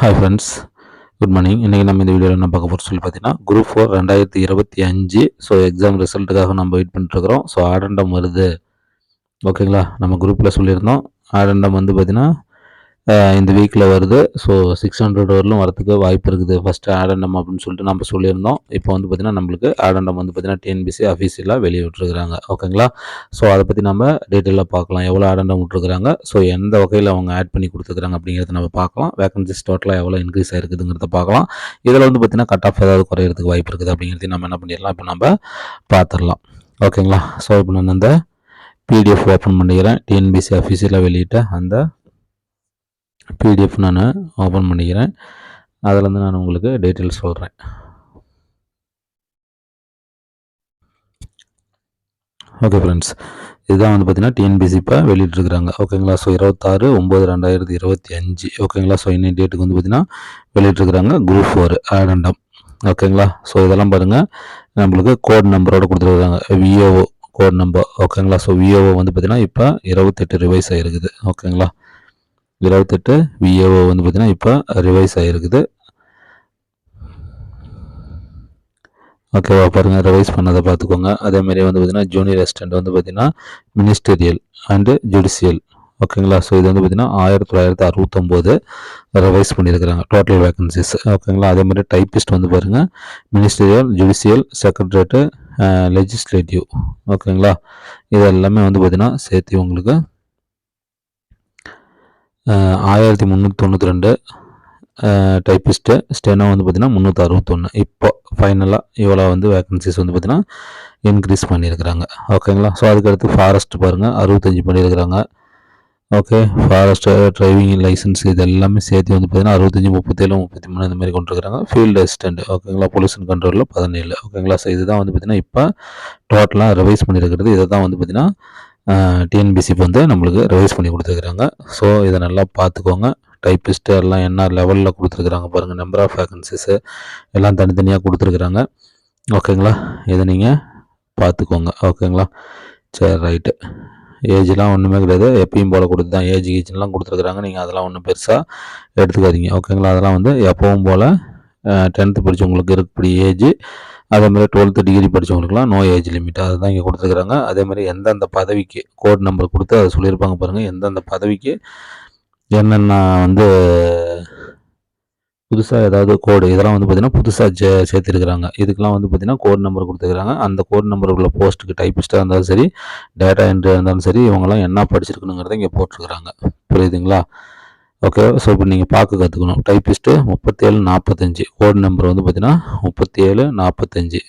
Hi friends good morning இன்றைக்கி நம்ம இந்த வீடியோவில் என்ன பார்க்க போகிறோம் சொல்லி பார்த்தீங்கன்னா குரூப் ஃபோர் ரெண்டாயிரத்தி இருபத்தி அஞ்சு. ஸோ எக்ஸாம் ரிசல்ட்டுக்காக நம்ம வெயிட் பண்ணிட்டுருக்கிறோம். ஸோ ஆடண்டம் வருது. ஓகேங்களா நம்ம குரூப்பில் சொல்லியிருந்தோம். ஆடண்டம் வந்து பார்த்திங்கன்னா இந்த வீக்கில் வருது. ஸோ சிக்ஸ் ஹண்ட்ரட் வரலும் வரத்துக்கு வாய்ப்பு இருக்குது. ஃபஸ்ட்டு ஆடண்டம் அப்படின்னு சொல்லிட்டு நம்ம சொல்லியிருந்தோம். இப்போ வந்து பார்த்திங்கன்னா நம்மளுக்கு ஆடண்டம் வந்து பார்த்திங்கன்னா டிஎன்பிசி அஃபீஷியலாக வெளியே விட்டுருக்குறாங்க ஓகேங்களா ஸோ அதை பற்றி நம்ம டீட்டெயிலாக பார்க்கலாம். எவ்வளோ ஆடண்டம் விட்டுருக்குறாங்க? ஸோ எந்த வகையில் அவங்க ஆட் பண்ணி கொடுத்துருக்குறாங்க அப்படிங்கிறத நம்ம பார்க்கலாம். வேகன்சிஸ் டோட்டலாக எவ்வளோ இன்க்ரீஸ் ஆயிருக்குதுங்கிறத பார்க்கலாம். இதில் வந்து பார்த்திங்கன்னா கட் ஆஃப் ஏதாவது குறையிறதுக்கு வாய்ப்பு இருக்குது அப்படிங்கிறதையும் நம்ம என்ன பண்ணிடலாம்? இப்போ நம்ம பார்த்துடலாம். ஓகேங்களா ஸோ இப்போ நான் அந்த பிடிஎஃப் ஓப்பன் பண்ணிக்கிறேன். டிஎன்பிசி அஃபீஷியலாக வெளியிட்ட அந்த பிடிஎஃப் நான் ஓப்பன் பண்ணிக்கிறேன். அதிலேருந்து நான் உங்களுக்கு டீட்டெயில்ஸ் சொல்கிறேன் ஓகே ஃப்ரெண்ட்ஸ் இதுதான் வந்து பார்த்தீங்கன்னா டிஎன்பிசி இப்போ வெளியிட்ருக்குறாங்க ஓகேங்களா ஸோ இருபத்தாறு ஒம்பது ரெண்டாயிரத்தி இருபத்தி அஞ்சு. ஓகேங்களா ஸோ இன்னைய டேட்டுக்கு வந்து பார்த்தீங்கன்னா வெளியிட்ருக்குறாங்க குரூப் ஃபோர் ஆடண்டம் ஓகேங்களா ஸோ இதெல்லாம் பாருங்கள் நம்மளுக்கு கோட் நம்பரோடு கொடுத்துருக்குறாங்க விஓஓ கோட் நம்பர் ஓகேங்களா ஸோ விஓஓ வந்து பார்த்திங்கன்னா இப்போ இருபத்தெட்டு ரிவைஸ் ஆகிருக்குது ஓகேங்களா இருபத்தெட்டு விஏஓ வந்து பார்த்திங்கன்னா இப்போ ரிவைஸ் ஆகிருக்குது ஓகேவா பாருங்கள் ரிவைஸ் பண்ணதை பார்த்துக்கோங்க. அதேமாதிரி வந்து பார்த்திங்கன்னா ஜூனியர் அசிஸ்டண்ட் வந்து பார்த்திங்கன்னா மினிஸ்டரியல் அண்டு ஜுடிஷியல் ஓகேங்களா ஸோ இது வந்து பார்த்திங்கன்னா ஆயிரத்தி தொள்ளாயிரத்தி அறுபத்தொம்போது ரிவைஸ் பண்ணியிருக்கிறாங்க டோட்டல் வேகன்சிஸ் ஓகேங்களா அதேமாதிரி டைப்பிஸ்ட் வந்து பாருங்கள் மினிஸ்டரியல் ஜுடிஷியல் செக்ரட்டரியட்டு லெஜிஸ்லேட்டிவ் ஓகேங்களா இது எல்லாமே வந்து பார்த்திங்கன்னா சேர்த்து உங்களுக்கு ஆயிரத்தி முந்நூற்றி தொண்ணூற்றி ரெண்டு டைப்பிஸ்ட்டு ஸ்டெனோ வந்து பார்த்திங்கன்னா முந்நூற்றி அறுபத்தொன்று இப்போ ஃபைனலாக இவ்வளோ வந்து வேக்கன்சிஸ் வந்து பார்த்திங்கன்னா இன்க்ரீஸ் பண்ணியிருக்கிறாங்க. ஓகேங்களா ஸோ அதுக்கடுத்து ஃபாரஸ்ட் பாருங்கள் அறுபத்தஞ்சி பண்ணியிருக்கிறாங்க. ஓகே ஃபாரஸ்ட் டிரைவிங் லைசன்ஸ் இது எல்லாமே சேர்த்து வந்து பார்த்திங்கன்னா அறுபத்தஞ்சி முப்பத்தேழு முப்பத்தி மூணு இந்த மாதிரி கொண்டுருக்காங்க ஃபீல்டு அசிஸ்டண்ட் ஓகேங்களா பொல்யூஷன் கண்ட்ரோலில் பதினேழு. ஓகேங்களா ஸோ இதுதான் வந்து பார்த்திங்கன்னா இப்போ டோட்டலாக ரிவைஸ் பண்ணியிருக்கிறது. இதை தான் வந்து பார்த்திங்கன்னா டிஎன்பிசிக்கு வந்து நம்மளுக்கு ரிவைஸ் பண்ணி கொடுத்துருக்குறாங்க. ஸோ இதை நல்லா பார்த்துக்கோங்க. டைப்பிஸ்ட்டு எல்லாம் என்ன லெவலில் கொடுத்துருக்குறாங்க பாருங்கள் நம்பர் ஆஃப் வேகன்சிஸு எல்லாம் தனித்தனியாக கொடுத்துருக்குறாங்க. ஓகேங்களா இதை நீங்கள் பார்த்துக்கோங்க. ஓகேங்களா சரி ரைட்டு ஏஜ்லாம் ஒன்றுமே கிடையாது. எப்பயும் போல் கொடுத்து தான் ஏஜ் கீஜ்லாம் கொடுத்துருக்குறாங்க. நீங்கள் அதெல்லாம் ஒன்றும் பெருசாக எடுத்துக்காதீங்க. ஓகேங்களா அதெல்லாம் வந்து எப்பவும் போல் டென்த்து படித்தவங்களுக்கு இருக்கக்கூடிய ஏஜ் அதேமாதிரி டுவெல்த்து டிகிரி படித்தவங்களுக்குலாம் நோ ஏஜ் லிமிட் அதை தான் இங்கே கொடுத்துருக்குறாங்க. அதேமாதிரி எந்தெந்த பதவிக்கு கோட் நம்பர் கொடுத்து அதை சொல்லியிருப்பாங்க பாருங்கள் எந்தெந்த பதவிக்கு என்னென்ன வந்து புதுசாக ஏதாவது கோடு இதெல்லாம் வந்து பார்த்திங்கன்னா புதுசாக சே சேர்த்துருக்குறாங்க. இதுக்கெலாம் வந்து பார்த்திங்கன்னா கோட் நம்பர் கொடுத்துருக்குறாங்க. அந்த கோட் நம்பர் உள்ள போஸ்ட்டுக்கு டைப்பிஸ்ட்டாக இருந்தாலும் சரி டேட்டா என்ட்ரியாக இருந்தாலும் சரி இவங்கெல்லாம் என்ன படிச்சிருக்கணுங்கிறத இங்கே போட்டிருக்குறாங்க. புரியுதுங்களா? ஓகே ஸோ இப்போ நீங்கள் பார்க்க கற்றுக்கணும் டைப்பிஸ்ட்டு முப்பத்தேழு நாற்பத்தஞ்சு கோட் நம்பர் வந்து பார்த்தீங்கன்னா முப்பத்தி ஏழு நாற்பத்தஞ்சு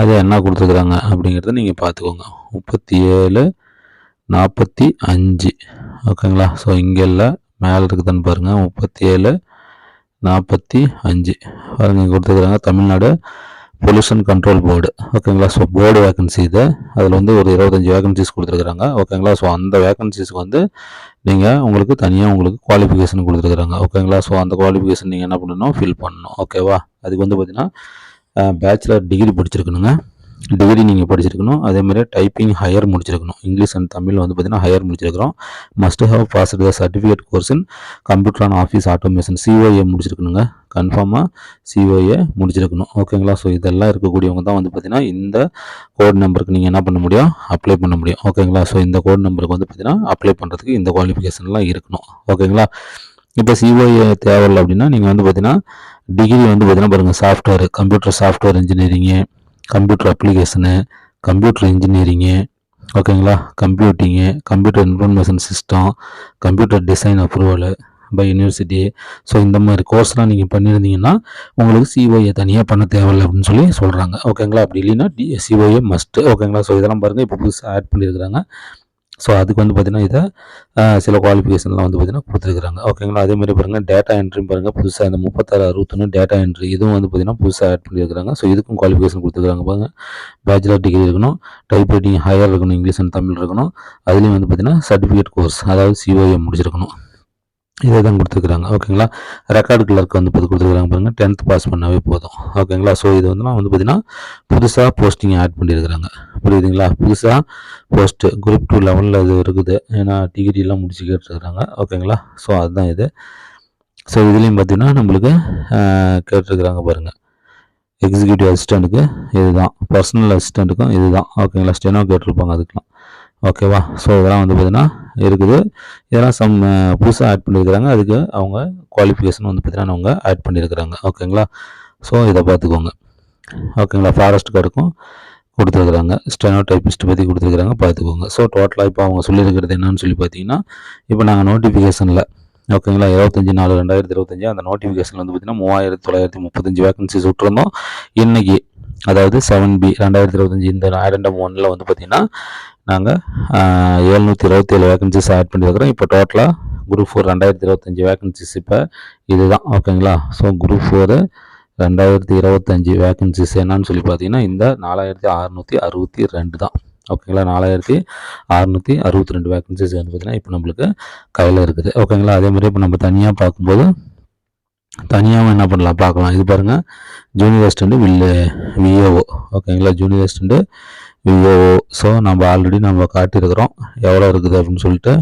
அது என்ன கொடுத்துருக்குறாங்க அப்படிங்கிறத நீங்கள் பார்த்துக்கோங்க. முப்பத்தி ஏழு நாற்பத்தி அஞ்சு ஓகேங்களா ஸோ இங்கே இல்லை மேலே இருக்குதுன்னு பாருங்கள் முப்பத்தி ஏழு நாற்பத்தி அஞ்சு பாருங்கள் கொடுத்துருக்குறாங்க. தமிழ்நாடு பொல்யூஷன் கண்ட்ரோல் போர்டு ஓகேங்களா ஸோ போர்டு வேகன்சி இது. அதில் வந்து ஒரு இருபத்தஞ்சி வேகன்சிஸ் கொடுத்துருக்குறாங்க. ஓகேங்களா ஸோ அந்த வேகன்சிஸ்க்கு வந்து நீங்கள் உங்களுக்கு தனியாக உங்களுக்கு குவாலிஃபிகேஷன் கொடுத்துருக்குறாங்க. ஓகேங்களா ஸோ அந்த குவாலிஃபிகேஷன் நீங்கள் என்ன பண்ணணும்? ஃபில் பண்ணணும். ஓகேவா அதுக்கு வந்து பார்த்தீங்கன்னா பேச்சுலர் டிகிரி படிச்சிருக்கணுங்க. டிகிரி நீங்கள் படிச்சிருக்கணும். அதேமாதிரி டைப்பிங் ஹையர் முடிச்சிருக்கணும். இங்கிலீஷ் அண்ட் தமிழ் வந்து பார்த்தீங்கன்னா higher முடிச்சிருக்கிறோம். Must have passed the certificate course in computer and office automation COA முடிச்சிருக்கணுங்க. கன்ஃபார்மாக சிஓஏ முடிச்சிருக்கணும். ஓகேங்களா ஸோ இதெல்லாம் இருக்கக்கூடியவங்க தான் வந்து பார்த்திங்கன்னா இந்த கோட் நம்பருக்கு நீங்கள் என்ன பண்ண முடியும்? அப்ளை பண்ண முடியும். ஓகேங்களா ஸோ இந்த கோட் நம்பருக்கு வந்து பார்த்திங்கன்னா அப்ளை பண்ணுறதுக்கு இந்த குவாலிஃபிகேஷன்லாம் இருக்கணும். ஓகேங்களா இப்போ சிஓஏ தேவையில்லை அப்படின்னா நீங்கள் வந்து பார்த்தீங்கன்னா டிகிரி வந்து பார்த்தீங்கன்னா பாருங்கள் software computer software engineering computer application computer engineering ஓகேங்களா computing computer information system computer design approval by university so இந்த மாதிரி கோர்ஸ்லாம் நீங்கள் பண்ணியிருந்தீங்கன்னா உங்களுக்கு சிஓஏ தனியாக பண்ண தேவையில்லை அப்படின்னு சொல்லி சொல்கிறாங்க ஓகேங்களா அப்படி இல்லைன்னா டி சிஓஏ மஸ்ட்டு ஓகேங்களா ஸோ இதெல்லாம் பாருங்கள் இப்போ புதுசாக ஆட் பண்ணியிருக்கிறாங்க. ஸோ அதுக்கு வந்து பார்த்திங்கன்னா இதை சில குவாலிஃபிகேஷன்லாம் வந்து பார்த்திங்கன்னா கொடுத்துருக்குறாங்க. ஓகேங்களா அதே மாதிரி பாருங்கள் டேட்டா என்ட்ரி பாருங்கள் புதுசாக இந்த முப்பத்தாறு அறுபத்தொன்று டேட்டா என்ட்ரி இதுவும் வந்து பார்த்திங்கன்னா புதுசாக ஆட் பண்ணியிருக்கிறாங்க. ஸோ இதுக்கும் குவாலிஃபிகேஷன் கொடுத்துருக்காங்க பாருங்கள் பேச்சுலர் டிகிரி இருக்கணும். டைப் ரைட்டிங் ஹையர் இருக்கணும். இங்கிலீஷ் அண்ட் தமிழ் இருக்கணும். அதுலேயும் வந்து பார்த்திங்கன்னா சர்டிஃபிகேட் கோர்ஸ் அதாவது சிஓஏ முடிச்சிருக்கணும். இதை தான் கொடுத்துருக்குறாங்க. ஓகேங்களா? ரெக்கார்டு கிளர்க் வந்து பார்த்து கொடுத்துருக்குறாங்க பாருங்கள் டென்த் பாஸ் பண்ணாவே போதும். ஓகேங்களா? ஸோ இது வந்து நான் வந்து பார்த்திங்கன்னா புதுசாக போஸ்டிங் ஆட் பண்ணியிருக்கிறாங்க. புரியுதுங்களா? புதுசாக போஸ்ட்டு குரூப் டூ லெவலில் இது இருக்குது. ஏன்னா டிகிரிலாம் முடிச்சு கேட்டுருக்குறாங்க. ஓகேங்களா? ஸோ அதுதான் இது. ஸோ இதுலேயும் பார்த்தீங்கன்னா நம்மளுக்கு கேட்டிருக்கிறாங்க பாருங்கள் எக்ஸிக்யூட்டிவ் அசிஸ்டண்ட்டுக்கு இதுதான். பர்சனல் அசிஸ்டண்ட்டுக்கும் இதுதான். ஓகேங்களா? ஸ்டெனோ கேட்டிருப்பாங்க அதுக்கெலாம் ஓகேவா ஸோ இதெல்லாம் வந்து பார்த்திங்கன்னா இருக்குது. இதெல்லாம் சம் புதுசாக ஆட் பண்ணியிருக்கிறாங்க அதுக்கு அவங்க குவாலிஃபிகேஷன் வந்து பார்த்திங்கன்னா அவங்க ஆட் பண்ணியிருக்கிறாங்க ஓகேங்களா ஸோ இதை பார்த்துக்கோங்க. ஓகேங்களா ஃபாரஸ்ட் கார்டுக்கும் கொடுத்துருக்குறாங்க. ஸ்டெனோ டைப்பிஸ்ட் பற்றி கொடுத்துருக்குறாங்க. பார்த்துக்கோங்க. ஸோ டோட்டலாக இப்போ அவங்க சொல்லியிருக்கிறது என்னன்னு சொல்லி பார்த்தீங்கன்னா இப்போ நாங்கள் நோட்டிஃபிகேஷனில் ஓகேங்களா இருபத்தஞ்சி நாலு ரெண்டாயிரத்தி இருபத்தஞ்சி அந்த நோட்டிஃபிகேஷன் வந்து பார்த்திங்கன்னா மூவாயிரத்தி தொள்ளாயிரத்தி முப்பத்தஞ்சு வேகன்சிஸ் விட்டுருந்தோம். இன்றைக்கி அதாவது செவன் பி ரெண்டாயிரத்தி இருபத்தஞ்சி இந்த ஆயிரம் ஒன்னில் வந்து பார்த்திங்கன்னா நாங்கள் ஏழ்நூற்றி இருபத்தேழு வேகன்சிஸ் ஆட் பண்ணியிருக்கிறோம் இப்போ டோட்டலாக குரூப் ஃபோர் ரெண்டாயிரத்தி இருபத்தஞ்சி வேகன்சிஸ் இப்போ இதுதான் ஓகேங்களா ஸோ குரூப் ஃபோரு ரெண்டாயிரத்தி இருபத்தஞ்சி வேகன்சிஸ் என்னன்னு சொல்லி பார்த்தீங்கன்னா இந்த நாலாயிரத்தி அறநூற்றி அறுபத்தி ரெண்டு தான் ஓகேங்களா நாலாயிரத்தி அறநூற்றி அறுபத்தி ரெண்டு வேகன்சிஸ் வந்து பார்த்தீங்கன்னா இப்போ நம்மளுக்கு கையில் இருக்குது ஓகேங்களா அதே மாதிரி இப்போ நம்ம தனியாக பார்க்கும்போது தனியாகவும் என்ன பண்ணலாம்? பார்க்கலாம். இது பாருங்கள் ஜூனியர் அசிஸ்டண்ட்டு வில்லு விஏஓ ஓகேங்களா ஜூனியர் அசிஸ்டண்ட்டு விஓஓ ஸோ நம்ம ஆல்ரெடி நம்ம காட்டியிருக்கிறோம் எவ்வளோ இருக்குது அப்படின்னு சொல்லிட்டு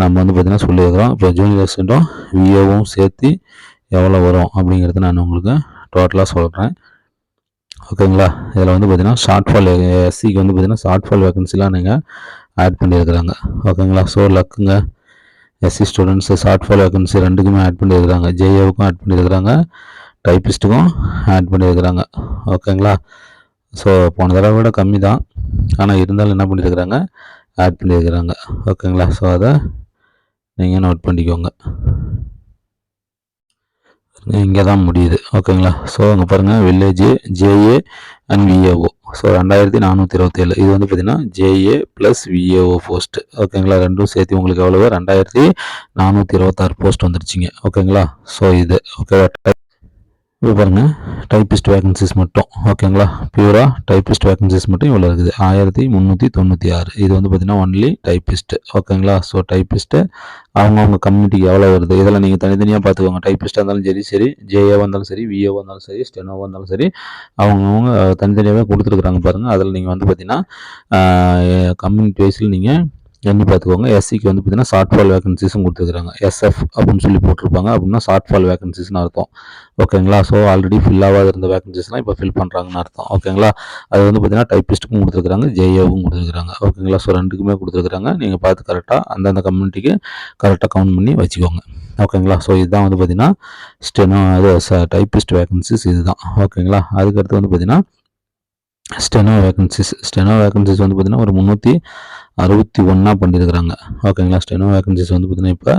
நம்ம வந்து பார்த்திங்கன்னா சொல்லியிருக்கிறோம். இப்போ ஜூனியர் அசிஸ்டண்ட்டும் விஓவும் சேர்த்து எவ்வளோ வரும் அப்படிங்கிறத நான் உங்களுக்கு டோட்டலாக சொல்கிறேன் ஓகேங்களா இதில் வந்து பார்த்திங்கன்னா ஷார்ட் ஃபால் எஸ்சிக்கு வந்து பார்த்திங்கன்னா ஷார்ட் ஃபால் வேகன்சிலாம் நீங்கள் ஆட் பண்ணியிருக்கிறாங்க. ஓகேங்களா so லக்குங்க SC students short fall vacancy ரெண்டுக்குமே ஆட் பண்ணியிருக்கிறாங்க. ஜேஏவுக்கும் ஆட் பண்ணியிருக்கிறாங்க. டைப்பிஸ்ட்டுக்கும் ஆட் பண்ணியிருக்கிறாங்க. ஓகேங்களா ஸோ போன தடவை விட கம்மி தான் ஆனால் இருந்தாலும் என்ன பண்ணியிருக்கிறாங்க ஆட் பண்ணியிருக்கிறாங்க ஓகேங்களா? ஸோ அதை நீங்கள் நோட் பண்ணிக்கோங்க. இங்கே தான் முடியுது. ஓகேங்களா? ஸோ அங்கே பாருங்கள் village JA and VAO so ரெண்டாயிரத்தி நானூற்றி இருபத்தேழு. இது வந்து பார்த்திங்கன்னா ஜேஏ ப்ளஸ் விஏஓ போஸ்ட் ஓகேங்களா? ரெண்டும் சேர்த்து உங்களுக்கு எவ்வளோ ரெண்டாயிரத்தி நானூற்றி இருபத்தாறு போஸ்ட் வந்துருச்சிங்க. ஓகேங்களா? ஸோ இது. ஓகேவா இப்போ பாருங்கள் டைப்பிஸ்ட் வேகன்சிஸ் மட்டும். ஓகேங்களா பியூராக டைப்பிஸ்ட் வேகன்சிஸ் மட்டும் இவ்வளோ இருக்குது. ஆயிரத்தி முந்நூற்றி தொண்ணூற்றி ஆறு இது வந்து பார்த்திங்கன்னா ஒன்லி டைப்பிஸ்ட்டு ஓகேங்களா ஸோ டைப்பிஸ்ட்டு அவங்கவுங்க கம்யூனிட்டிக்கு எவ்வளோ வருது? இதெல்லாம் நீங்கள் தனித்தனியாக பார்த்துக்கோங்க. டைப்பிஸ்ட்டாக இருந்தாலும் சரி சரி ஜேஏவாக இருந்தாலும் சரி விஏவாக இருந்தாலும் சரி ஸ்டெனோவாக இருந்தாலும் சரி அவங்கவுங்க தனித்தனியாகவே கொடுத்துருக்குறாங்க பாருங்கள் அதில் நீங்கள் வந்து பார்த்திங்கன்னா கம்யூனிட்டி வைஸில் நீங்கள் எண்ணி பார்த்துக்கோங்க. எஸ்சிக்கு வந்து பார்த்தீங்கன்னா ஷார்ட் ஃபால் வேகன்சிஸும் கொடுத்துருக்காங்க எஸ்எஃப் அப்படின்னு சொல்லி போட்டிருப்பாங்க. அப்படின்னா ஷார்ட் ஃபால் வேகன்சிஸ்னு அர்த்தம். ஓகேங்களா ஸோ ஆல்ரெடி ஃபில் ஆகாத இருந்த வேகன்சிஸ்லாம் இப்போ ஃபில் பண்ணுறாங்கன்னு அர்த்தம். ஓகேங்களா அது வந்து பார்த்தீங்கன்னா டைப்பிஸ்ட்டுக்கும் கொடுத்துருக்காங்க ஜேஏவும் கொடுத்துருக்காங்க ஓகேங்களா ஸோ ரெண்டுக்குமே கொடுத்துருக்காங்க நீங்கள் பார்த்து கரெக்டாக அந்தந்த கம்யூனிட்டிக்கு கரெக்டாக கவுண்ட் பண்ணி வச்சுக்கோங்க. ஓகேங்களா ஸோ இதுதான் வந்து பார்த்தீங்கன்னா ஸ்டெனோ அது டைப்பிஸ்ட் வேகன்சிஸ் இதுதான். ஓகேங்களா அதுக்கடுத்து வந்து பார்த்தீங்கன்னா ஸ்டெனோ வேகன்சிஸ் ஸ்டெனோ வேகன்சிஸ் வந்து பார்த்தீங்கன்னா ஒரு முந்நூற்றி அறுபத்தி ஒன்றா பண்ணியிருக்கிறாங்க ஓகேங்களா ஸ்டெனோ வேகன்சிஸ் வந்து பார்த்திங்கன்னா இப்போ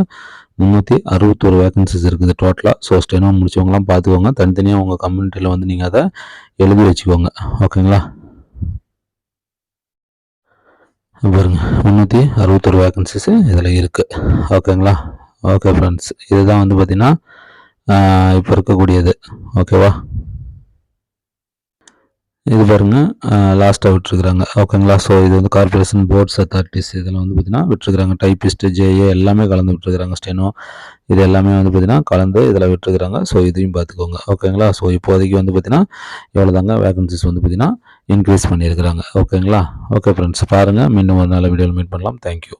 முந்நூற்றி அறுபத்தொரு வேகன்சிஸ் இருக்குது டோட்டலாக ஸோ ஸ்டெனோ முடிச்சவங்களாம் பார்த்துக்கோங்க தனித்தனியாக உங்கள் கம்யூனிட்டியில் வந்து நீங்கள் அதை எழுதி வச்சுக்கோங்க. ஓகேங்களா பாருங்க முந்நூற்றி அறுபத்தொரு வேகன்சிஸ் இதில் இருக்குது ஓகேங்களா ஓகே ஃப்ரெண்ட்ஸ் இதுதான் வந்து பார்த்திங்கன்னா இப்போ இருக்கக்கூடியது. ஓகேவா இது பாருங்கள் லாஸ்ட்டாக விட்டுருக்குறாங்க. ஓகேங்களா ஸோ இது வந்து கார்பரேஷன் போர்ட்ஸ் அத்தாரிட்டிஸ் இதெல்லாம் வந்து பார்த்திங்கன்னா விட்டுருக்குறாங்க. டைப்பிஸ்ட்டு ஜேஏ எல்லாமே கலந்து விட்டுருக்குறாங்க ஸ்டெனோ. இது எல்லாமே வந்து பார்த்திங்கன்னா கலந்து இதில் விட்டுருக்குறாங்க. ஸோ இதையும் பார்த்துக்கோங்க ஓகேங்களா ஸோ இப்போதைக்கு வந்து பார்த்திங்கன்னா எவ்வளோ தாங்க வேகன்சிஸ் வந்து பார்த்திங்கன்னா இன்க்ரீஸ் பண்ணியிருக்கிறாங்க. ஓகேங்களா ஓகே ஃப்ரெண்ட்ஸ் பாருங்கள் மீண்டும் ஒரு நல்ல வீடியோவில் மீட் பண்ணலாம். தேங்க்யூ